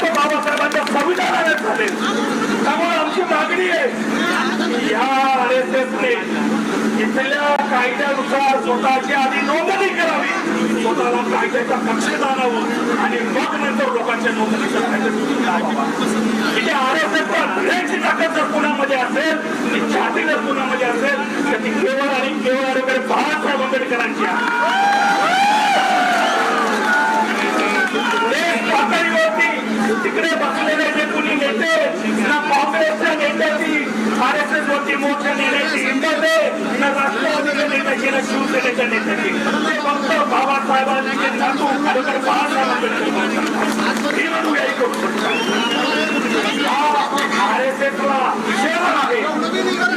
Doctor बाबासाहेबांच्या संविधानाने झाले. त्यामुळे आमची मागणी आहे या आर एस एसने इथल्या कायद्यानुसार स्वतःची आधी नोंदणी करावी. स्वतःला कायद्याच्या कक्षेत आणावं आणि मग नंतर लोकांच्या नोंदणीच्या कायद्यात इथे आर एस एसच्या भिड्याची ताकद जर पुण्यामध्ये असेल ती छाती जर पुण्यामध्ये असेल तर ती केवळ आणि केवळ आणि केवळ बाळासाहेब आंबेडकरांची आहे. तिकडे कुणी नेते ना काँग्रेसच्या नेत्याची आर एस एस वरती मोठ्या नेण्याची हिंमत आहे ना राष्ट्रवादीच्या नेत्याची ना शिवसेनेच्या नेत्याची ते फक्त बाबासाहेबांचे नातू खरोखर बाळासाहेब आंबेडकर ही अनुयायी करू आर एस एस ला आहे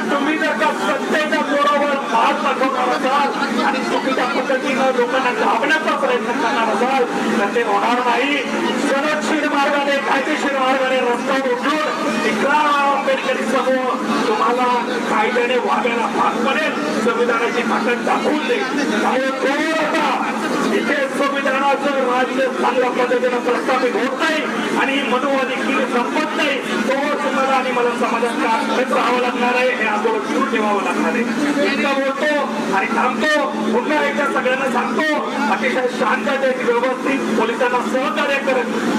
तुम्ही जर का सत्तेच्या जोरावर भाग दाखवणार असाल आणि चुकीच्या पद्धतीनं लोकांना दाबण्याचा प्रयत्न करणार असाल ते होणार नाही. सुरक्षित मार्गाने कायदेशीर मार्गाने रस्ता उठून इकरा आंबेडकरी समूह तुम्हाला कायद्याने वागायला भाग पडेल. संविधानाची ताकद दाखवून देईल त्यामुळे तो आता इथे संविधानाचं राज्य चांगल्या पद्धतीनं प्रस्थापित होत नाही आणि मनोवादी संपत नाही. तो आणि मला समाजात काढत राहावं लागणार आहे हे आंदोलन सुरू ठेवावं लागणार आहे. एकदा बोलतो आणि थांबतो पुन्हा एकदा सगळ्यांना सांगतो. अतिशय शांततेत व्यवस्थित पोलिसांना सहकार्य करत